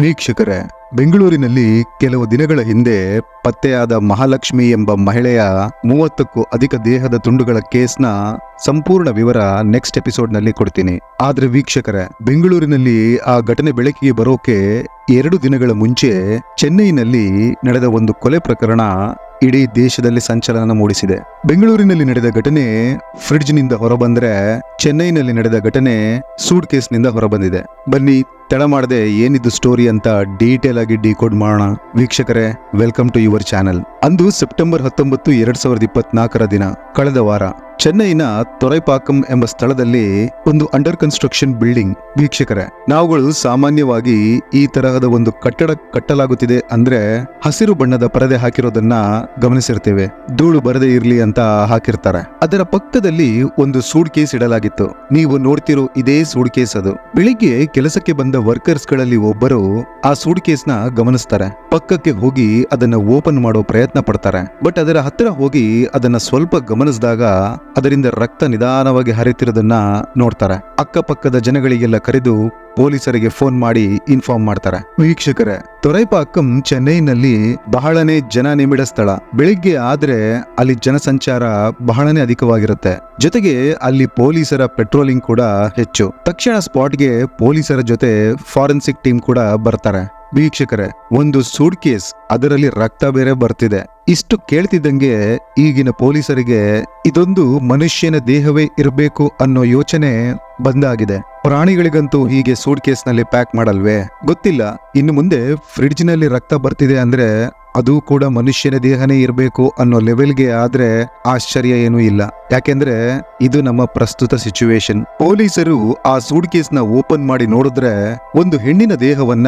ವೀಕ್ಷಕರೇ, ಬೆಂಗಳೂರಿನಲ್ಲಿ ಕೆಲವು ದಿನಗಳ ಹಿಂದೆ ಪತ್ತೆಯಾದ ಮಹಾಲಕ್ಷ್ಮಿ ಎಂಬ ಮಹಿಳೆಯ ಮೂವತ್ತಕ್ಕೂ ಅಧಿಕ ದೇಹದ ತುಂಡುಗಳ ಕೇಸ್ನ ಸಂಪೂರ್ಣ ವಿವರ ನೆಕ್ಸ್ಟ್ ಎಪಿಸೋಡ್ನಲ್ಲಿ ಕೊಡ್ತೀನಿ. ಆದ್ರೆ ವೀಕ್ಷಕರೇ, ಬೆಂಗಳೂರಿನಲ್ಲಿ ಆ ಘಟನೆ ಬೆಳಕಿಗೆ ಬರೋಕೆ ಎರಡು ದಿನಗಳ ಮುಂಚೆ ಚೆನ್ನೈನಲ್ಲಿ ನಡೆದ ಒಂದು ಕೊಲೆ ಪ್ರಕರಣ ಇಡೀ ದೇಶದಲ್ಲಿ ಸಂಚಲನ ಮೂಡಿಸಿದೆ. ಬೆಂಗಳೂರಿನಲ್ಲಿ ನಡೆದ ಘಟನೆ ಫ್ರಿಡ್ಜ್ನಿಂದ ಹೊರಬಂದ್ರೆ ಚೆನ್ನೈನಲ್ಲಿ ನಡೆದ ಘಟನೆ ಸೂಟ್ ಕೇಸ್ನಿಂದ ಹೊರಬಂದಿದೆ. ಬನ್ನಿ ತಡ ಮಾಡದೆ ಏನಿದು ಸ್ಟೋರಿ ಅಂತ ಡೀಟೇಲ್ ಆಗಿ ಡಿಕೋಡ್ ಮಾಡೋಣ. ವೀಕ್ಷಕರೇ, ವೆಲ್ಕಮ್ ಟು ಯುವರ್ ಚಾನೆಲ್. ಅಂದು ಸೆಪ್ಟೆಂಬರ್ ಹತ್ತೊಂಬತ್ತು, ಎರಡ್ ಸಾವಿರದ ಇಪ್ಪತ್ನಾಲ್ಕರ ದಿನ, ಕಳೆದ ವಾರ. ಚೆನ್ನೈನ ತೊರೈಪಾಕಂ ಎಂಬ ಸ್ಥಳದಲ್ಲಿ ಒಂದು ಅಂಡರ್ ಕನ್ಸ್ಟ್ರಕ್ಷನ್ ಬಿಲ್ಡಿಂಗ್ ವೀಕ್ಷಕರೇ. ನಾವುಗಳು ಸಾಮಾನ್ಯವಾಗಿ ಈ ತರಹದ ಒಂದು ಕಟ್ಟಡ ಕಟ್ಟಲಾಗುತ್ತಿದೆ ಅಂದ್ರೆ ಹಸಿರು ಬಣ್ಣದ ಪರದೆ ಹಾಕಿರೋದನ್ನ ಗಮನಿಸಿರ್ತೇವೆ. ಧೂಳು ಬರದೇ ಇರಲಿ ಅಂತ ಹಾಕಿರ್ತಾರೆ. ಅದರ ಪಕ್ಕದಲ್ಲಿ ಒಂದು ಸೂಡ್ ಕೇಸ್ ಇಡಲಾಗಿತ್ತು. ನೀವು ನೋಡ್ತಿರೋ ಇದೇ ಸೂಡ್ ಕೇಸ್ ಅದು. ಬೆಳಿಗ್ಗೆ ಕೆಲಸಕ್ಕೆ ಬಂದ ವರ್ಕರ್ಸ್ಗಳಲ್ಲಿ ಒಬ್ಬರು ಆ ಸೂಡ್ ಕೇಸ್ನ ಗಮನಿಸ್ತಾರೆ. ಪಕ್ಕಕ್ಕೆ ಹೋಗಿ ಅದನ್ನ ಓಪನ್ ಮಾಡೋ ಪ್ರಯತ್ನ ಪಡ್ತಾರೆ. ಬಟ್ ಅದರ ಹತ್ತಿರ ಹೋಗಿ ಅದನ್ನ ಸ್ವಲ್ಪ ಗಮನಿಸಿದಾಗ ಅದರಿಂದ ರಕ್ತ ನಿಧಾನವಾಗಿ ಹರಿತಿರೋದನ್ನ ನೋಡ್ತಾರೆ. ಅಕ್ಕಪಕ್ಕದ ಜನಗಳಿಗೆಲ್ಲ ಕರೆದು ಪೊಲೀಸರಿಗೆ ಫೋನ್ ಮಾಡಿ ಇನ್ಫಾರ್ಮ್ ಮಾಡ್ತಾರೆ. ವೀಕ್ಷಕರೇ, ತೊರೈಪಾಕಂ ಚೆನ್ನೈನಲ್ಲಿ ಬಹಳನೇ ಜನ ನಿಮಿಡ ಸ್ಥಳ. ಬೆಳಿಗ್ಗೆ ಆದ್ರೆ ಅಲ್ಲಿ ಜನಸಂಚಾರ ಬಹಳನೇ ಅಧಿಕವಾಗಿರುತ್ತೆ. ಜೊತೆಗೆ ಅಲ್ಲಿ ಪೊಲೀಸರ ಪೆಟ್ರೋಲಿಂಗ್ ಕೂಡ ಹೆಚ್ಚು. ತಕ್ಷಣ ಸ್ಪಾಟ್ಗೆ ಪೊಲೀಸರ ಜೊತೆ ಫಾರೆನ್ಸಿಕ್ ಟೀಮ್ ಕೂಡ ಬರ್ತಾರೆ. ವೀಕ್ಷಕರೇ ಒಂದು ಸೂಟ್ ಕೇಸ್ ಅದರಲ್ಲಿ ರಕ್ತ ಬೇರೆ ಬರ್ತಿದೆ. ಇಷ್ಟು ಕೇಳ್ತಿದ್ದಂಗೆ ಈಗಿನ ಪೊಲೀಸರಿಗೆ ಇದೊಂದು ಮನುಷ್ಯನ ದೇಹವೇ ಇರಬೇಕು ಅನ್ನೋ ಯೋಚನೆ ಬಂದಾಗಿದೆ. ಪ್ರಾಣಿಗಳಿಗಂತೂ ಹೀಗೆ ಸೂಟ್ ಕೇಸ್ನಲ್ಲಿ ಪ್ಯಾಕ್ ಮಾಡಲ್ವೇ? ಗೊತ್ತಿಲ್ಲ. ಇನ್ನು ಮುಂದೆ ಫ್ರಿಡ್ಜ್ನಲ್ಲಿ ರಕ್ತ ಬರ್ತಿದೆ ಅಂದ್ರೆ ಅದು ಕೂಡ ಮನುಷ್ಯನ ದೇಹನೇ ಇರಬೇಕು ಅನ್ನೋ ಲೆವೆಲ್ಗೆ ಆದ್ರೆ ಆಶ್ಚರ್ಯ ಏನೂ ಇಲ್ಲ. ಯಾಕೆಂದ್ರೆ ಇದು ನಮ್ಮ ಪ್ರಸ್ತುತ ಸಿಚುವೇಶನ್. ಪೊಲೀಸರು ಆ ಸೂಡ್ನ ಓಪನ್ ಮಾಡಿ ನೋಡಿದ್ರೆ ಒಂದು ಹೆಣ್ಣಿನ ದೇಹವನ್ನ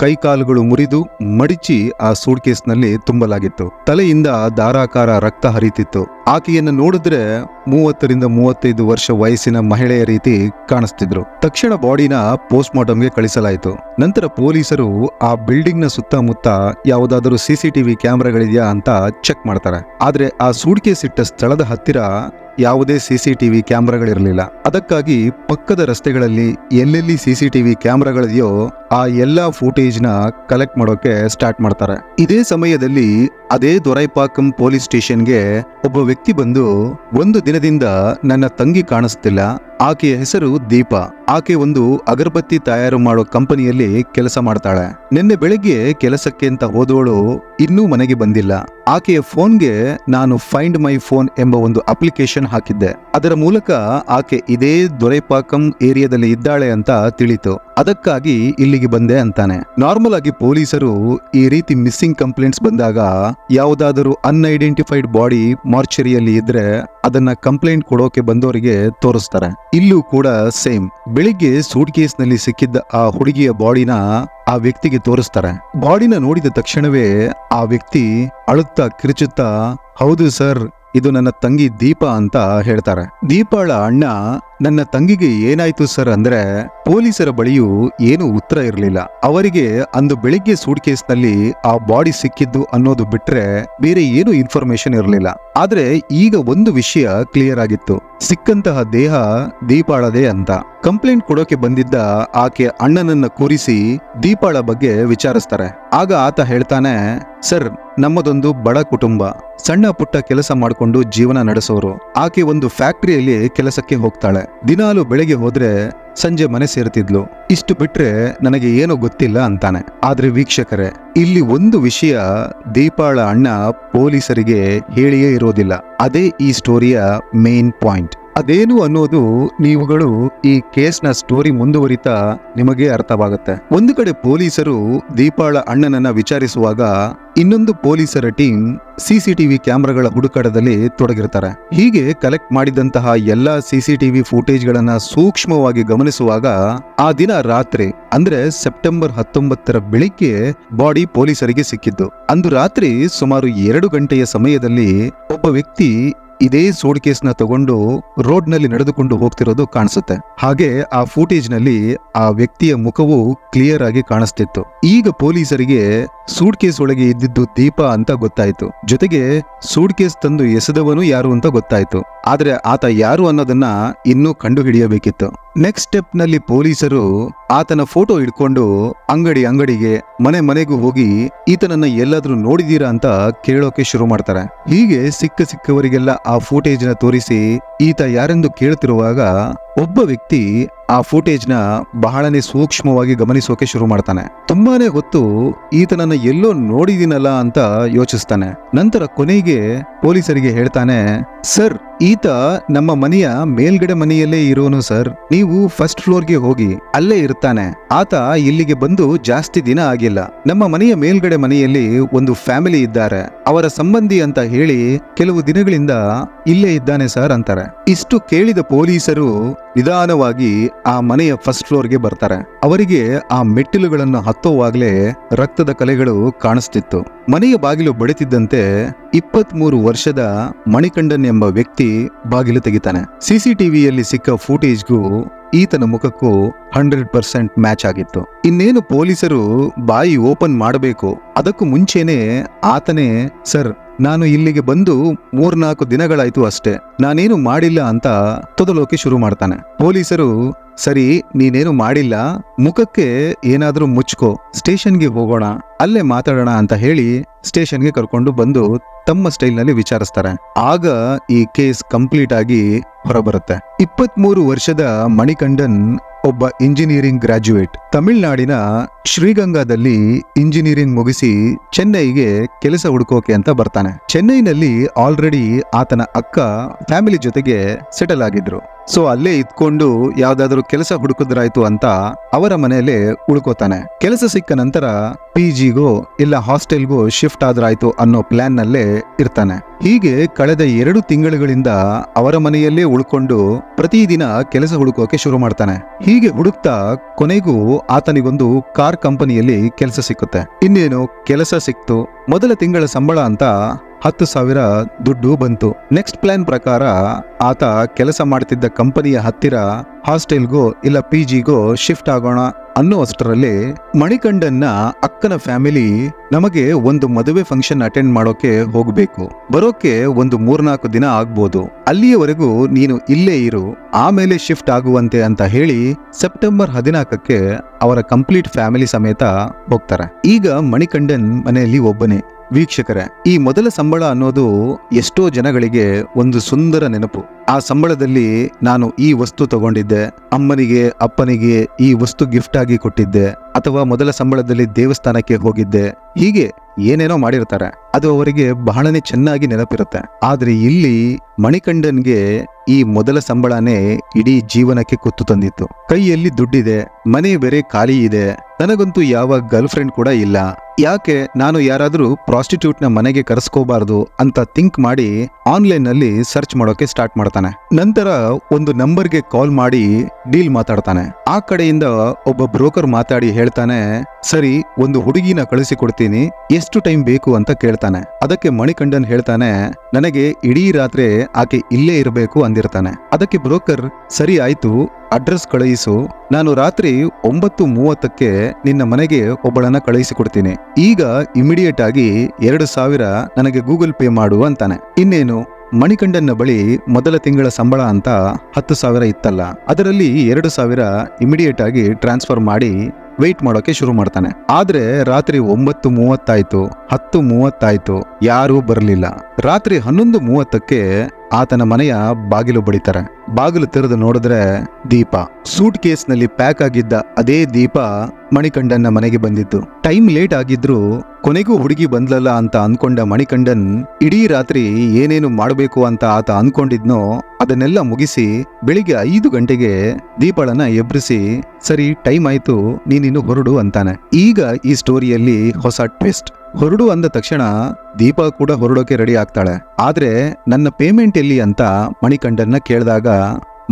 ಕೈಕಾಲುಗಳು ಮುರಿದು ಮಡಿಚಿ ಆ ಸೂಡ್ ಕೇಸ್ನಲ್ಲಿ ತುಂಬಲಾಗಿತ್ತು. ತಲೆಯಿಂದ ಧಾರಾಕಾರ ರಕ್ತ ಹರಿತಿತ್ತು. ಆಕೆಯನ್ನ ನೋಡಿದ್ರೆ ಮೂವತ್ತರಿಂದ ಮೂವತ್ತೈದು ವರ್ಷ ವಯಸ್ಸಿನ ಮಹಿಳೆಯ ರೀತಿ ಕಾಣಿಸ್ತಿದ್ರು. ತಕ್ಷಣ ಬಾಡಿನ ಪೋಸ್ಟ್ ಮಾರ್ಟಂಗೆ ಕಳಿಸಲಾಯಿತು. ನಂತರ ಪೊಲೀಸರು ಆ ಬಿಲ್ಡಿಂಗ್ನ ಸುತ್ತಮುತ್ತ ಯಾವುದಾದರೂ ಸಿಸಿಟಿವಿ ಕ್ಯಾಮೆರಾಗಳಿದೆಯಾ ಅಂತ ಚೆಕ್ ಮಾಡ್ತಾರೆ. ಆದ್ರೆ ಆ ಸೂಡ್ ಸಿಟ್ಟ ಸ್ಥಳದ ಹತ್ತಿರ ಯಾವುದೇ ಸಿಸಿಟಿವಿ ಕ್ಯಾಮೆರಾಗಳಿರಲಿಲ್ಲ. ಅದಕ್ಕಾಗಿ ಪಕ್ಕದ ರಸ್ತೆಗಳಲ್ಲಿ ಎಲ್ಲೆಲ್ಲಿ ಸಿಸಿಟಿವಿ ಕ್ಯಾಮೆರಾಗಳಿದೆಯೋ ಆ ಎಲ್ಲಾ ಫೂಟೇಜ್ನ ಕಲೆಕ್ಟ್ ಮಾಡೋಕೆ ಸ್ಟಾರ್ಟ್ ಮಾಡ್ತಾರೆ. ಇದೇ ಸಮಯದಲ್ಲಿ ಅದೇ ದೊರೈಪಾಕಂ ಪೊಲೀಸ್ ಸ್ಟೇಷನ್ಗೆ ಒಬ್ಬ ವ್ಯಕ್ತಿ ಬಂದು ಒಂದು ದಿನದಿಂದ ನನ್ನ ತಂಗಿ ಕಾಣಿಸ್ತಿಲ್ಲ. ಆಕೆಯ ಹೆಸರು ದೀಪ. ಆಕೆ ಒಂದು ಅಗರಬತ್ತಿ ತಯಾರು ಮಾಡೋ ಕಂಪನಿಯಲ್ಲಿ ಕೆಲಸ ಮಾಡ್ತಾಳೆ. ನಿನ್ನೆ ಬೆಳಿಗ್ಗೆ ಕೆಲಸಕ್ಕೆ ಅಂತ ಹೋದವಳು ಇನ್ನೂ ಮನೆಗೆ ಬಂದಿಲ್ಲ. ಆಕೆಯ ಫೋನ್ಗೆ ನಾನು ಫೈಂಡ್ ಮೈ ಫೋನ್ ಎಂಬ ಒಂದು ಅಪ್ಲಿಕೇಶನ್ ಹಾಕಿದ್ದೆ. ಅದರ ಮೂಲಕ ಆಕೆ ಇದೇ ದೊರೆಪಾಕಂ ಏರಿಯಾದಲ್ಲಿ ಇದ್ದಾಳೆ ಅಂತ ತಿಳಿತು. ಅದಕ್ಕಾಗಿ ಇಲ್ಲಿಗೆ ಬಂದೆ ಅಂತಾನೆ. ನಾರ್ಮಲ್ ಆಗಿ ಪೊಲೀಸರು ಈ ರೀತಿ ಮಿಸ್ಸಿಂಗ್ ಕಂಪ್ಲೇಂಟ್ಸ್ ಬಂದಾಗ ಯಾವುದಾದರೂ ಅನ್ಐಡೆಂಟಿಫೈಡ್ ಬಾಡಿ ಮಾರ್ಚರಿಯಲ್ಲಿ ಇದ್ರೆ ಅದನ್ನ ಕಂಪ್ಲೇಂಟ್ ಕೊಡೋಕೆ ಬಂದವರಿಗೆ ತೋರಿಸ್ತಾರೆ. ಇಲ್ಲೂ ಕೂಡ ಸೇಮ್ ಬೆಳಿಗ್ಗೆ ಸೂಟ್ ಕೇಸ್ನಲ್ಲಿ ಸಿಕ್ಕಿದ್ದ ಆ ಹುಡುಗಿಯ ಬಾಡಿನ ಆ ವ್ಯಕ್ತಿಗೆ ತೋರಿಸ್ತಾರೆ. ಬಾಡಿನ ನೋಡಿದ ತಕ್ಷಣವೇ ಆ ವ್ಯಕ್ತಿ ಅಳುತ್ತಾ ಕಿರುಚುತ್ತಾ, ಹೌದು ಸರ್, ಇದು ನನ್ನ ತಂಗಿ ದೀಪ ಅಂತ ಹೇಳ್ತಾರೆ. ದೀಪಾಳ ಅಣ್ಣ ನನ್ನ ತಂಗಿಗೆ ಏನಾಯ್ತು ಸರ್ ಅಂದ್ರೆ ಪೊಲೀಸರ ಬಳಿಯೂ ಏನು ಉತ್ತರ ಇರಲಿಲ್ಲ. ಅವರಿಗೆ ಅಂದು ಬೆಳಿಗ್ಗೆ ಸೂಟ್ ಕೇಸ್ನಲ್ಲಿ ಆ ಬಾಡಿ ಸಿಕ್ಕಿದ್ದು ಅನ್ನೋದು ಬಿಟ್ರೆ ಬೇರೆ ಏನು ಇನ್ಫಾರ್ಮೇಶನ್ ಇರಲಿಲ್ಲ. ಆದ್ರೆ ಈಗ ಒಂದು ವಿಷಯ ಕ್ಲಿಯರ್ ಆಗಿತ್ತು. ಸಿಕ್ಕಂತಹ ದೇಹ ದೀಪಾಳದೆ ಅಂತ. ಕಂಪ್ಲೇಂಟ್ ಕೊಡೋಕೆ ಬಂದಿದ್ದ ಆಕೆ ಅಣ್ಣನನ್ನ ಕೂರಿಸಿ ದೀಪಾಳ ಬಗ್ಗೆ ವಿಚಾರಿಸ್ತಾರೆ. ಆಗ ಆತ ಹೇಳ್ತಾನೆ, ಸರ್, ನಮ್ಮದೊಂದು ಬಡ ಕುಟುಂಬ. ಸಣ್ಣ ಪುಟ್ಟ ಕೆಲಸ ಮಾಡಿಕೊಂಡು ಜೀವನ ನಡೆಸೋರು. ಆಕೆ ಒಂದು ಫ್ಯಾಕ್ಟರಿಯಲ್ಲಿ ಕೆಲಸಕ್ಕೆ ಹೋಗ್ತಾಳೆ. ದಿನಾಲು ಬೆಳಗ್ಗೆ ಹೋದ್ರೆ ಸಂಜೆ ಮನೆ ಸೇರ್ತಿದ್ಲು. ಇಷ್ಟು ಬಿಟ್ರೆ ನನಗೆ ಏನೋ ಗೊತ್ತಿಲ್ಲ ಅಂತಾನೆ. ಆದ್ರೆ ವೀಕ್ಷಕರೇ, ಇಲ್ಲಿ ಒಂದು ವಿಷಯ ದೀಪಾಳ ಅಣ್ಣ ಪೊಲೀಸರಿಗೆ ಹೇಳಿಯೇ ಇರೋದಿಲ್ಲ. ಅದೇ ಈ ಸ್ಟೋರಿಯ ಮೇನ್ ಪಾಯಿಂಟ್ ಅದೇನು ಅನ್ನೋದು ನೀವುಗಳು ಈ ಕೇಸ್ನ ಸ್ಟೋರಿ ಮುಂದುವರಿತಾ ನಿಮಗೆ ಅರ್ಥವಾಗುತ್ತೆ. ಒಂದು ಕಡೆ ಪೊಲೀಸರು ದೀಪಾಳ ಅಣ್ಣನನ್ನ ವಿಚಾರಿಸುವಾಗ ಇನ್ನೊಂದು ಪೊಲೀಸರ ಟೀಮ್ ಸಿಸಿಟಿವಿ ಕ್ಯಾಮ್ರಾಗಳ ಹುಡುಕಾಟದಲ್ಲಿ ತೊಡಗಿರ್ತಾರೆ. ಹೀಗೆ ಕಲೆಕ್ಟ್ ಮಾಡಿದಂತಹ ಎಲ್ಲಾ ಸಿಸಿಟಿವಿ ಫುಟೇಜ್ಗಳನ್ನ ಸೂಕ್ಷ್ಮವಾಗಿ ಗಮನಿಸುವಾಗ ಆ ದಿನ ರಾತ್ರಿ, ಅಂದ್ರೆ ಸೆಪ್ಟೆಂಬರ್ ಹತ್ತೊಂಬತ್ತರ ಬೆಳಿಗ್ಗೆ ಬಾಡಿ ಪೊಲೀಸರಿಗೆ ಸಿಕ್ಕಿದ್ದು. ಅಂದು ರಾತ್ರಿ ಸುಮಾರು ಎರಡು ಗಂಟೆಯ ಸಮಯದಲ್ಲಿ ಒಬ್ಬ ವ್ಯಕ್ತಿ ಇದೇ ಸೂಡ್ ಕೇಸ್ನ ತಗೊಂಡು ರೋಡ್ನಲ್ಲಿ ನಡೆದುಕೊಂಡು ಹೋಗ್ತಿರೋದು ಕಾಣಿಸುತ್ತೆ. ಹಾಗೆ ಆ ಫೂಟೇಜ್ನಲ್ಲಿ ಆ ವ್ಯಕ್ತಿಯ ಮುಖವು ಕ್ಲಿಯರ್ ಆಗಿ ಕಾಣಿಸ್ತಿತ್ತು. ಈಗ ಪೊಲೀಸರಿಗೆ ಸೂಟ್ ಕೇಸ್ ಒಳಗೆ ಇದ್ದಿದ್ದು ದೀಪ ಅಂತ ಗೊತ್ತಾಯ್ತು. ಜೊತೆಗೆ ಸೂಟ್ ಕೇಸ್ ತಂದು ಎಸೆದವನು ಯಾರು ಅಂತ ಗೊತ್ತಾಯ್ತು. ಆದ್ರೆ ಆತ ಯಾರು ಅನ್ನೋದನ್ನ ಇನ್ನೂ ಕಂಡು ಹಿಡಿಯಬೇಕಿತ್ತು ನೆಕ್ಸ್ಟ್ ಸ್ಟೆಪ್ನಲ್ಲಿ ಪೊಲೀಸರು ಆತನ ಫೋಟೋ ಇಟ್ಕೊಂಡು ಅಂಗಡಿ ಅಂಗಡಿಗೆ ಮನೆ ಮನೆಗೂ ಹೋಗಿ ಈತನನ್ನ ಎಲ್ಲಾದ್ರೂ ನೋಡಿದೀರಾ ಅಂತ ಕೇಳೋಕೆ ಶುರು ಮಾಡ್ತಾರೆ. ಹೀಗೆ ಸಿಕ್ಕ ಸಿಕ್ಕವರಿಗೆಲ್ಲ ಆ ಫೋಟೇಜ್ನ ತೋರಿಸಿ ಈತ ಯಾರೆಂದು ಕೇಳ್ತಿರುವಾಗ ಒಬ್ಬ ವ್ಯಕ್ತಿ ಆ ಫೂಟೇಜ್ನ ಬಹಳನೇ ಸೂಕ್ಷ್ಮವಾಗಿ ಗಮನಿಸೋಕೆ ಶುರು ಮಾಡ್ತಾನೆ. ತುಂಬಾನೇ ಹೊತ್ತು ಈತನನ್ನ ಎಲ್ಲೋ ನೋಡಿದೀನಲ್ಲ ಅಂತ ಯೋಚಿಸ್ತಾನೆ. ನಂತರ ಕೊನೆಗೆ ಪೊಲೀಸರಿಗೆ ಹೇಳ್ತಾನೆ, ಸರ್, ಈತ ನಮ್ಮ ಮನೆಯ ಮೇಲ್ಗಡೆ ಮನೆಯಲ್ಲೇ ಇರೋನು ಸರ್. ನೀವು ಫಸ್ಟ್ ಫ್ಲೋರ್ಗೆ ಹೋಗಿ ಅಲ್ಲೇ ಇರ್ತಾನೆ. ಆತ ಇಲ್ಲಿಗೆ ಬಂದು ಜಾಸ್ತಿ ದಿನ ಆಗಿಲ್ಲ. ನಮ್ಮ ಮನೆಯ ಮೇಲ್ಗಡೆ ಮನೆಯಲ್ಲಿ ಒಂದು ಫ್ಯಾಮಿಲಿ ಇದ್ದಾರೆ. ಅವರ ಸಂಬಂಧಿ ಅಂತ ಹೇಳಿ ಕೆಲವು ದಿನಗಳಿಂದ ಇಲ್ಲೇ ಇದ್ದಾನೆ ಸರ್ ಅಂತಾರೆ. ಇಷ್ಟು ಕೇಳಿದ ಪೊಲೀಸರು ನಿಧಾನವಾಗಿ ಆ ಮನೆಯ ಫಸ್ಟ್ ಫ್ಲೋರ್ಗೆ ಬರ್ತಾರೆ. ಅವರಿಗೆ ಆ ಮೆಟ್ಟಿಲುಗಳನ್ನು ಹತ್ತುವಾಗಲೇ ರಕ್ತದ ಕಲೆಗಳು ಕಾಣಿಸ್ತಿತ್ತು. ಮನೆಯ ಬಾಗಿಲು ಬಡಿತಿದ್ದಂತೆ ಇಪ್ಪತ್ತ್ ಮೂರು ವರ್ಷದ ಮಣಿಕಂಡನ್ ಎಂಬ ವ್ಯಕ್ತಿ ಬಾಗಿಲು ತೆಗಿತಾನೆ. ಸಿಸಿಟಿವಿಯಲ್ಲಿ ಸಿಕ್ಕ ಫೂಟೇಜ್ಗೂ ಈತನ ಮುಖಕ್ಕೂ ಹಂಡ್ರೆಡ್ ಪರ್ಸೆಂಟ್ ಮ್ಯಾಚ್ ಆಗಿತ್ತು. ಇನ್ನೇನು ಪೊಲೀಸರು ಬಾಯಿ ಓಪನ್ ಮಾಡಬೇಕು, ಅದಕ್ಕೂ ಮುಂಚೆನೆ ಆತನೇ, ಸರ್ ನಾನು ಇಲ್ಲಿಗೆ ಬಂದು ಮೂರ್ನಾಲ್ಕು ದಿನಗಳಾಯ್ತು ಅಷ್ಟೇ. ನಾನೇನು ಮಾಡಿಲ್ಲ ಅಂತ ತೊದಲೋಕೆ ಶುರು ಮಾಡ್ತಾನೆ. ಪೊಲೀಸರು, ಸರಿ, ನೀನೇನು ಮಾಡಿಲ್ಲ? ಮುಖಕ್ಕೆ ಏನಾದ್ರೂ ಮುಚ್ಕೋ. ಸ್ಟೇಷನ್ಗೆ ಹೋಗೋಣ. ಅಲ್ಲೇ ಮಾತಾಡೋಣ ಅಂತ ಹೇಳಿ ಸ್ಟೇಷನ್ಗೆ ಕರ್ಕೊಂಡು ಬಂದು ತಮ್ಮ ಸ್ಟೈಲ್ನಲ್ಲಿ ವಿಚಾರಿಸ್ತಾರೆ. ಆಗ ಈ ಕೇಸ್ ಕಂಪ್ಲೀಟ್ ಆಗಿ ಹೊರಬರುತ್ತೆ. ಇಪ್ಪತ್ಮೂರು ವರ್ಷದ ಮಣಿಕಂಡನ್ ಒಬ್ಬ ಇಂಜಿನಿಯರಿಂಗ್ ಗ್ರಾಜ್ಯುಯೇಟ್ ತಮಿಳುನಾಡಿನ ಶ್ರೀಗಂಗಾದಲ್ಲಿ ಇಂಜಿನಿಯರಿಂಗ್ ಮುಗಿಸಿ ಚೆನ್ನೈಗೆ ಕೆಲಸ ಹುಡುಕೋಕೆ ಅಂತ ಬರ್ತಾನೆ. ಚೆನ್ನೈನಲ್ಲಿ ಆಲ್ರೆಡಿ ಆತನ ಅಕ್ಕ ಫ್ಯಾಮಿಲಿ ಜೊತೆಗೆ ಸೆಟಲ್ ಆಗಿದ್ರು. ಸೊ ಅಲ್ಲೇ ಇದ್ಕೊಂಡು ಯಾವ್ದಾದ್ರು ಕೆಲಸ ಹುಡುಕಿದ್ರಾಯ್ತು ಅಂತ ಅವರ ಮನೆಯಲ್ಲೇ ಉಳ್ಕೋತಾನೆ. ಕೆಲಸ ಸಿಕ್ಕ ನಂತರ ಪಿ ಜಿಗೋ ಇಲ್ಲ ಹಾಸ್ಟೆಲ್ಗೋ ಶಿಫ್ಟ್ ಆದ್ರಾಯ್ತು ಅನ್ನೋ ಪ್ಲಾನ್ ನಲ್ಲೇ ಇರ್ತಾನೆ. ಹೀಗೆ ಕಳೆದ ಎರಡು ತಿಂಗಳುಗಳಿಂದ ಅವರ ಮನೆಯಲ್ಲೇ ಉಳ್ಕೊಂಡು ಪ್ರತಿದಿನ ಕೆಲಸ ಹುಡುಕೋಕೆ ಶುರು ಮಾಡ್ತಾನೆ. ಹೀಗೆ ಹುಡುಕ್ತಾ ಕೊನೆಗೂ ಆತನಿಗೊಂದು ಕಾರ್ ಕಂಪನಿಯಲ್ಲಿ ಕೆಲಸ ಸಿಕ್ಕುತ್ತೆ. ಇನ್ನೇನು ಕೆಲಸ ಸಿಕ್ತು. ಮೊದಲ ತಿಂಗಳ ಸಂಬಳ ಅಂತ ಹತ್ತು ಸಾವಿರ ದುಡ್ಡು ಬಂತು. ನೆಕ್ಸ್ಟ್ ಪ್ಲಾನ್ ಪ್ರಕಾರ ಆತ ಕೆಲಸ ಮಾಡ್ತಿದ್ದ ಕಂಪನಿಯ ಹತ್ತಿರ ಹಾಸ್ಟೆಲ್ಗೋ ಇಲ್ಲ ಪಿ ಜಿಗೋ ಶಿಫ್ಟ್ ಆಗೋಣ. ಅನ್ನೋ ಅಷ್ಟರಲ್ಲಿ ಮಣಿಕಂಡನ್ನ ಅಕ್ಕನ ಫ್ಯಾಮಿಲಿ ನಮಗೆ ಒಂದು ಮದುವೆ ಫಂಕ್ಷನ್ ಅಟೆಂಡ್ ಮಾಡೋಕೆ ಹೋಗ್ಬೇಕು. ಬರೋಕೆ ಒಂದು ಮೂರ್ನಾಲ್ಕು ದಿನ ಆಗ್ಬೋದು. ಅಲ್ಲಿಯವರೆಗೂ ನೀನು ಇಲ್ಲೇ ಇರು. ಆಮೇಲೆ ಶಿಫ್ಟ್ ಆಗುವಂತೆ ಅಂತ ಹೇಳಿ ಸೆಪ್ಟೆಂಬರ್ ಹದಿನಾಲ್ಕಕ್ಕೆ ಅವರ ಕಂಪ್ಲೀಟ್ ಫ್ಯಾಮಿಲಿ ಸಮೇತ ಹೋಗ್ತಾರೆ. ಈಗ ಮಣಿಕಂಡನ್ ಮನೆಯಲ್ಲಿ ಒಬ್ಬನೇ. ವೀಕ್ಷಕರೇ, ಈ ಮೊದಲ ಸಂಬಳ ಅನ್ನೋದು ಎಷ್ಟೋ ಜನಗಳಿಗೆ ಒಂದು ಸುಂದರ ನೆನಪು. ಆ ಸಂಬಳದಲ್ಲಿ ನಾನು ಈ ವಸ್ತು ತಗೊಂಡಿದ್ದೆ. ಅಮ್ಮನಿಗೆ, ಅಪ್ಪನಿಗೆ ಈ ವಸ್ತು ಗಿಫ್ಟ್ ಆಗಿ ಕೊಟ್ಟಿದ್ದೆ. ಅಥವಾ ಮೊದಲ ಸಂಬಳದಲ್ಲಿ ದೇವಸ್ಥಾನಕ್ಕೆ ಹೋಗಿದ್ದೆ. ಹೀಗೆ ಏನೇನೋ ಮಾಡಿರ್ತಾರೆ. ಅದು ಅವರಿಗೆ ಬಹಳನೇ ಚೆನ್ನಾಗಿ ನೆನಪಿರುತ್ತೆ. ಆದ್ರೆ ಇಲ್ಲಿ ಮಣಿಕಂಡನ್ಗೆ ಈ ಮೊದಲ ಸಂಬಳನೇ ಇಡೀ ಜೀವನಕ್ಕೆ ಕುತ್ತು ತಂದಿತ್ತು. ಕೈಯಲ್ಲಿ ದುಡ್ಡಿದೆ, ಮನೆ ಬೇರೆ ಖಾಲಿ ಇದೆ, ನನಗಂತೂ ಯಾವ ಗರ್ಲ್ ಫ್ರೆಂಡ್ ಕೂಡ ಇಲ್ಲ. ಯಾಕೆ, ನಾನು ಯಾರಾದ್ರೂ ಪ್ರಾಸ್ಟಿಟ್ಯೂಟ್ನ ಮನೆಗೆ ಕರೆಸ್ಕೋಬಾರ್ದು ಅಂತ ಥಿಂಕ್ ಮಾಡಿ ಆನ್ಲೈನ್ನಲ್ಲಿ ಸರ್ಚ್ ಮಾಡೋಕೆ ಸ್ಟಾರ್ಟ್ ಮಾಡ್ತಾನೆ. ನಂತರ ಒಂದು ನಂಬರ್ಗೆ ಕಾಲ್ ಮಾಡಿ ಡೀಲ್ ಮಾತಾಡ್ತಾನೆ. ಆ ಕಡೆಯಿಂದ ಒಬ್ಬ ಬ್ರೋಕರ್ ಮಾತಾಡಿ ಹೇಳ್ತಾನೆ, ಸರಿ, ಒಂದು ಹುಡುಗಿನ ಕಳಿಸಿಕೊಡ್ತೀನಿ, ಎಷ್ಟು ಟೈಮ್ ಬೇಕು ಅಂತ ಕೇಳ್ತಾನೆ. ಅದಕ್ಕೆ ಮಣಿಕಂಡನ್ ಹೇಳ್ತಾನೆ, ನನಗೆ ಇಡೀ ರಾತ್ರಿ ಆಕೆ ಇಲ್ಲೇ ಇರಬೇಕು ಅಂದಿರ್ತಾನೆ. ಅದಕ್ಕೆ ಬ್ರೋಕರ್, ಸರಿ ಆಯ್ತು, ಅಡ್ರೆಸ್ ಕಳುಹಿಸು ನಾನು ರಾತ್ರಿ ಒಂಬತ್ತು ಮೂವತ್ತಕ್ಕೆ ನಿನ್ನ ಮನೆಗೆ ಒಬ್ಬಳನ್ನ ಕಳುಹಿಸಿಕೊಡ್ತೀನಿ ಈಗ ಇಮಿಡಿಯೇಟ್ ಆಗಿ ಎರಡು ಸಾವಿರ ನನಗೆ ಗೂಗಲ್ ಪೇ ಮಾಡು ಅಂತಾನೆ. ಇನ್ನೇನು? ಮಣಿಕಂಡನ್ನ ಬಳಿ ಮೊದಲ ತಿಂಗಳ ಸಂಬಳ ಅಂತ ಹತ್ತು ಸಾವಿರ ಇತ್ತಲ್ಲ. ಅದರಲ್ಲಿ ಎರಡು ಸಾವಿರ ಇಮಿಡಿಯೇಟ್ ಆಗಿ ಟ್ರಾನ್ಸ್ಫರ್ ಮಾಡಿ ವೆಯ್ಟ್ ಮಾಡೋಕೆ ಶುರು ಮಾಡ್ತಾನೆ. ಆದ್ರೆ ರಾತ್ರಿ ಒಂಬತ್ತು ಮೂವತ್ತಾಯ್ತು, ಹತ್ತು ಮೂವತ್ತಾಯ್ತು, ಯಾರೂ ಬರಲಿಲ್ಲ. ರಾತ್ರಿ ಹನ್ನೊಂದು ಮೂವತ್ತಕ್ಕೆ ಆತನ ಮನೆಯ ಬಾಗಿಲು ಬಡಿತಾರೆ. ಬಾಗಿಲು ತೆರೆದು ನೋಡಿದ್ರೆ ದೀಪ. ಸೂಟ್ ಕೇಸ್ನಲ್ಲಿ ಪ್ಯಾಕ್ ಆಗಿದ್ದ ಅದೇ ದೀಪ ಮಣಿಕಂಡನ್ನ ಮನೆಗೆ ಬಂದಿತ್ತು. ಟೈಮ್ ಲೇಟ್ ಆಗಿದ್ರು ಕೊನೆಗೂ ಹುಡುಗಿ ಬಂದ್ಲಲ್ಲ ಅಂತ ಅನ್ಕೊಂಡ ಮಣಿಕಂಡನ್ ಇಡೀ ರಾತ್ರಿ ಏನೇನು ಮಾಡಬೇಕು ಅಂತ ಆತ ಅನ್ಕೊಂಡಿದ್ನೋ ಅದನ್ನೆಲ್ಲ ಮುಗಿಸಿ ಬೆಳಿಗ್ಗೆ ಐದು ಗಂಟೆಗೆ ದೀಪಳನ್ನ ಎಬ್ರಿಸಿ, ಸರಿ, ಟೈಮ್ ಆಯ್ತು, ನೀನಿನ್ನು ಹೊರಡು ಅಂತಾನೆ. ಈಗ ಈ ಸ್ಟೋರಿಯಲ್ಲಿ ಹೊಸ ಟ್ವಿಸ್ಟ್. ಹೊರಡು ಅಂದ ತಕ್ಷಣ ದೀಪ ಕೂಡ ಹೊರಡೋಕೆ ರೆಡಿ ಆಗ್ತಾಳೆ. ಆದ್ರೆ ನನ್ನ ಪೇಮೆಂಟ್ ಎಲ್ಲಿ ಅಂತ ಮಣಿಕಂಡನ್ನ ಕೇಳಿದಾಗ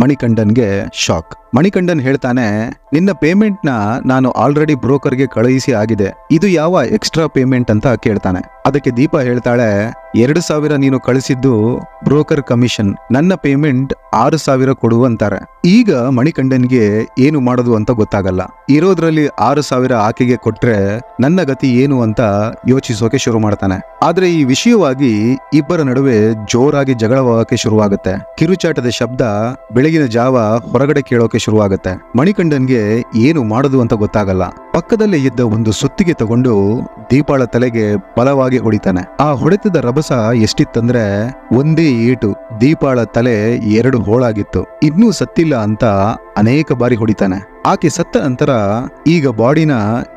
ಮಣಿಕಂಡನ್ಗೆ ಶಾಕ್ ಮಣಿಕಂಡನ್ ಹೇಳ್ತಾನೆ, ನಿನ್ನ ಪೇಮೆಂಟ್ನ ನಾನು ಆಲ್ರೆಡಿ ಬ್ರೋಕರ್ಗೆ ಕಳುಹಿಸಿ ಆಗಿದೆ. ಇದು ಯಾವ ಎಕ್ಸ್ಟ್ರಾ ಪೇಮೆಂಟ್ ಅಂತ ಕೇಳ್ತಾನೆ. ಅದಕ್ಕೆ ದೀಪ ಹೇಳ್ತಾಳೆ ಎರಡು ಸಾವಿರ ನೀನು ಕಳಿಸಿದ್ದು ಬ್ರೋಕರ್ ಕಮಿಷನ್. ನನ್ನ ಪೇಮೆಂಟ್ ಆರು ಸಾವಿರ ಕೊಡು ಅಂತಾರೆ. ಈಗ ಮಣಿಕಂಡನ್ಗೆ ಏನು ಮಾಡೋದು ಅಂತ ಗೊತ್ತಾಗಲ್ಲ. ಇರೋದ್ರಲ್ಲಿ ಆರು ಸಾವಿರ ಆಕೆಗೆ ಕೊಟ್ರೆ ನನ್ನ ಗತಿ ಏನು ಅಂತ ಯೋಚಿಸೋಕೆ ಶುರು ಮಾಡ್ತಾನೆ. ಆದ್ರೆ ಈ ವಿಷಯವಾಗಿ ಇಬ್ಬರ ನಡುವೆ ಜೋರಾಗಿ ಜಗಳವಾಗಕ್ಕೆ ಶುರುವಾಗುತ್ತೆ. ಕಿರುಚಾಟದ ಶಬ್ದ ಬೆಳಗಿನ ಜಾವ ಹೊರಗಡೆ ಕೇಳೋಕೆ ಶುರುವಾಗುತ್ತೆ. ಮಣಿಕಂಡನ್ಗೆ ಏನು ಮಾಡೋದು ಅಂತ ಗೊತ್ತಾಗಲ್ಲ. ಪಕ್ಕದಲ್ಲೇ ಇದ್ದ ಒಂದು ಸುತ್ತಿಗೆ ತಗೊಂಡು ದೀಪಾಳ ತಲೆಗೆ ಬಲವಾಗಿ ಹೊಡಿತಾನೆ. ಆ ಹೊಡೆತದ ರಭಸ ಎಷ್ಟಿತ್ತಂದ್ರೆ ಒಂದೇ ಏಟು ದೀಪಾಳ ತಲೆ ಎರಡು ಹೋಳಾಗಿತ್ತು. ಇನ್ನೂ ಸತ್ತಿಲ್ಲ ಅಂತ ಅನೇಕ ಬಾರಿ ಹೊಡಿತಾನೆ. ಆಕೆ ಸತ್ತ ನಂತರ ಈಗ ಬಾಡಿನ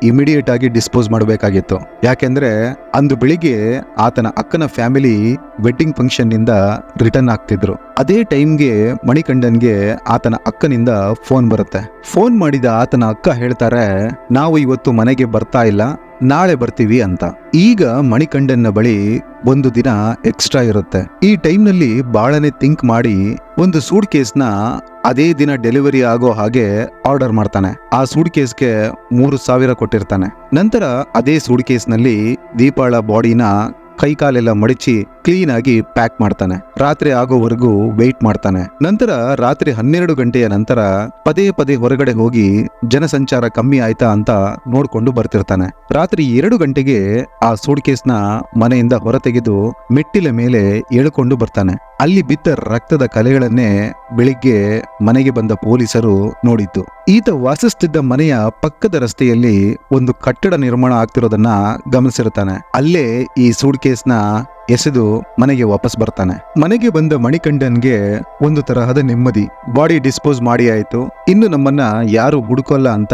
ಇಮಿಡಿಯೇಟ್ ಆಗಿ ಡಿಸ್ಪೋಸ್ ಮಾಡಬೇಕಾಗಿತ್ತು. ಯಾಕೆಂದ್ರೆ ಅಂದು ಬೆಳಿಗ್ಗೆ ಆತನ ಅಕ್ಕನ ಫ್ಯಾಮಿಲಿ ವೆಡ್ಡಿಂಗ್ ಫಂಕ್ಷನ್ನಿಂದ ರಿಟರ್ನ್ ಆಗ್ತಿದ್ರು. ಅದೇ ಟೈಮ್ಗೆ ಮಣಿಕಂಡನ್ಗೆ ಆತನ ಅಕ್ಕನಿಂದ ಫೋನ್ ಬರುತ್ತೆ. ಫೋನ್ ಮಾಡಿದ ಆತನ ಅಕ್ಕ ಹೇಳ್ತಾರೆ, ನಾವು ಇವತ್ತು ಮನೆಗೆ ಬರ್ತಾ ಇಲ್ಲ. ನಾಳೆ ಬರ್ತೀವಿ ಅಂತ. ಈಗ ಮಣಿಕಂಡನ್ನ ಬಳಿ ಒಂದು ದಿನ ಎಕ್ಸ್ಟ್ರಾ ಇರುತ್ತೆ. ಈ ಟೈಮ್ನಲ್ಲಿ ಬಾಳನೆ ಥಿಂಕ್ ಮಾಡಿ ಒಂದು ಸೂಟ್ ಕೇಸ್ನ ಅದೇ ದಿನ ಡೆಲಿವರಿ ಆಗೋ ಹಾಗೆ ಆರ್ಡರ್ ಮಾಡ್ತಾನೆ. ಆ ಸೂಟ್ ಕೇಸ್ಗೆ ಮೂರು ಸಾವಿರ ಕೊಟ್ಟಿರ್ತಾನೆ. ನಂತರ ಅದೇ ಸೂಟ್ ಕೇಸ್ನಲ್ಲಿ ದೀಪಾಳ ಬಾಡಿನ ಕೈಕಾಲೆಲ್ಲ ಮಡಚಿ ಕ್ಲೀನ್ ಆಗಿ ಪ್ಯಾಕ್ ಮಾಡ್ತಾನೆ. ರಾತ್ರಿ ಆಗೋವರೆಗೂ ವೆಯ್ಟ್ ಮಾಡ್ತಾನೆ. ನಂತರ ರಾತ್ರಿ ಹನ್ನೆರಡು ಗಂಟೆಯ ನಂತರ ಪದೇ ಪದೇ ಹೊರಗಡೆ ಹೋಗಿ ಜನಸಂಚಾರ ಕಮ್ಮಿ ಆಯ್ತಾ ಅಂತ ನೋಡ್ಕೊಂಡು ಬರ್ತಿರ್ತಾನೆ. ರಾತ್ರಿ ಎರಡು ಗಂಟೆಗೆ ಆ ಸೂಟ್ ಕೇಸ್ನ ಮನೆಯಿಂದ ಹೊರತೆಗೆದು ಮೆಟ್ಟಿಲ ಮೇಲೆ ಎಳ್ಕೊಂಡು ಬರ್ತಾನೆ. ಅಲ್ಲಿ ಬಿದ್ದ ರಕ್ತದ ಕಲೆಗಳನ್ನೇ ಬೆಳಿಗ್ಗೆ ಮನೆಗೆ ಬಂದ ಪೊಲೀಸರು ನೋಡಿದ್ದು. ಈತ ವಾಸಿಸ್ತಿದ್ದ ಮನೆಯ ಪಕ್ಕದ ರಸ್ತೆಯಲ್ಲಿ ಒಂದು ಕಟ್ಟಡ ನಿರ್ಮಾಣ ಆಗ್ತಿರೋದನ್ನ ಗಮನಿಸಿರ್ತಾನೆ. ಅಲ್ಲೇ ಈ ಸೂಟ್ ಕೇಸ್ನ ಎಸೆದು ಮನೆಗೆ ವಾಪಸ್ ಬರ್ತಾನೆ. ಮನೆಗೆ ಬಂದ ಮಣಿಕಂಡನ್ಗೆ ಒಂದು ತರಹದ ನೆಮ್ಮದಿ. ಬಾಡಿ ಡಿಸ್ಪೋಸ್ ಮಾಡಿ ಆಯ್ತು. ಇನ್ನು ನಮ್ಮನ್ನ ಯಾರು ಹುಡುಕೋಲ್ಲ ಅಂತ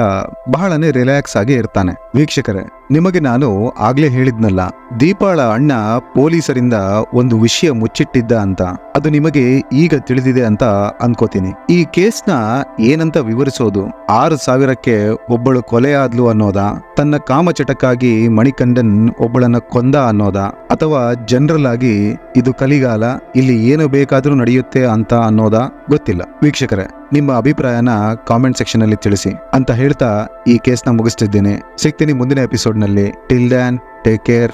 ಬಹಳನೇ ರಿಲ್ಯಾಕ್ಸ್ ಆಗಿ ಇರ್ತಾನೆ. ವೀಕ್ಷಕರೇ ನಿಮಗೆ ನಾನು ಆಗ್ಲೇ ಹೇಳಿದ್ನಲ್ಲ, ದೀಪಾಳ ಅಣ್ಣ ಪೊಲೀಸರಿಂದ ಒಂದು ವಿಷಯ ಮುಚ್ಚಿಟ್ಟಿದ್ದ ಅಂತ. ಅದು ನಿಮಗೆ ಈಗ ತಿಳಿದಿದೆ ಅಂತ ಅನ್ಕೋತೀನಿ. ಈ ಕೇಸ್ನ ಏನಂತ ವಿವರಿಸೋದು? ಆರು ಸಾವಿರಕ್ಕೆ ಒಬ್ಬಳು ಕೊಲೆ ಆದ್ಲು ಅನ್ನೋದಾ? ತನ್ನ ಕಾಮಚಟಕ್ಕಾಗಿ ಮಣಿಕಂಡನ್ ಒಬ್ಬಳನ್ನ ಕೊಂದ ಅನ್ನೋದಾ? ಅಥವಾ ಜನರಲ್ ಆಗಿ ಇದು ಕಲಿಗಾಲ, ಇಲ್ಲಿ ಏನು ಬೇಕಾದರೂ ನಡೆಯುತ್ತೆ ಅಂತ ಅನ್ನೋದಾ? ಗೊತ್ತಿಲ್ಲ. ವೀಕ್ಷಕರೇ, ನಿಮ್ಮ ಅಭಿಪ್ರಾಯನ ಕಾಮೆಂಟ್ ಸೆಕ್ಷನ್ ಅಲ್ಲಿ ತಿಳಿಸಿ. ಅಂತ ಹೇಳ್ತಾ ಈ ಕೇಸ್ನ ಮುಗಿಸ್ತಿದ್ದೇನೆ. ಸಿಗ್ತೀನಿ ಮುಂದಿನ ಎಪಿಸೋಡ್ನಲ್ಲಿ ಟಿಲ್ ಡ್ಯಾನ್ ಟೇಕ್ ಕೇರ್